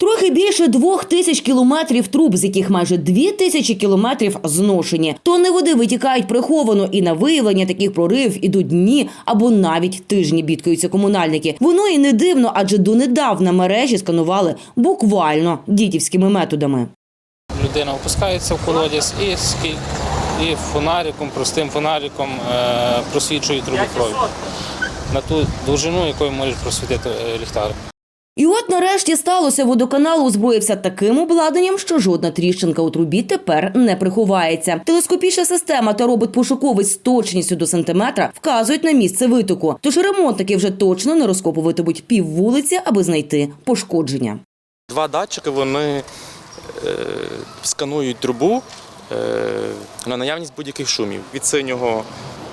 Трохи більше двох тисяч кілометрів труб, з яких майже дві тисячі кілометрів зношені. Тонни води витікають приховано, і на виявлення таких проривів ідуть дні або навіть тижні. Бідкаються комунальники. Воно і не дивно, адже донедавна мережі сканували буквально дідівськими методами. Людина опускається в колодязь і і фонариком, простим фонариком е, просвічує трубопровід на ту довжину, якою може просвітити е, ліхтарик. І от нарешті сталося, водоканал озброївся таким обладнанням, що жодна тріщинка у трубі тепер не приховається. Телескопічна система та робот-пошуковець з точністю до сантиметра вказують на місце витоку. Тож ремонтники вже точно не розкопуватимуть пів вулиці, аби знайти пошкодження. Два датчики вони е, сканують трубу е, на наявність будь-яких шумів. Від синього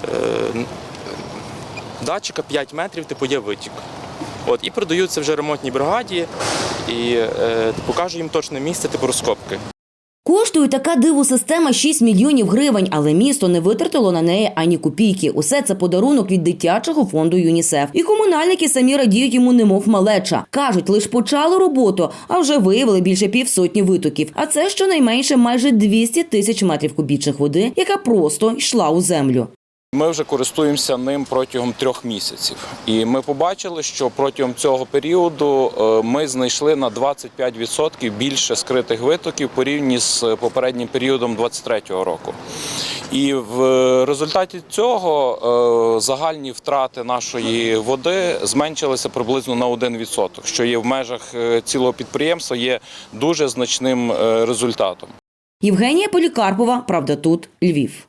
е, датчика 5 метрів типу є витік. От, і продаються вже ремонтній бригаді і е, покажу їм точне місце типу розкопки. Коштує така дивосистема 6 мільйонів гривень, але місто не витратило на неї ані копійки. Усе це подарунок від дитячого фонду ЮНІСЕФ. І комунальники самі радіють йому, немов малеча. кажуть, лише почали роботу, а вже виявили більше півсотні витоків. А це щонайменше майже 200 тисяч метрів кубічних води, яка просто йшла у землю. Ми вже користуємося ним протягом трьох місяців, і ми побачили, що протягом цього періоду е, ми знайшли на 25% більше скритих витоків порівняно з попереднім періодом 2023 року. І в результаті цього е, загальні втрати нашої води зменшилися приблизно на 1%, що є в межах е, цілого підприємства є дуже значним е, результатом. Євгенія Полікарпова, правда, тут Львів.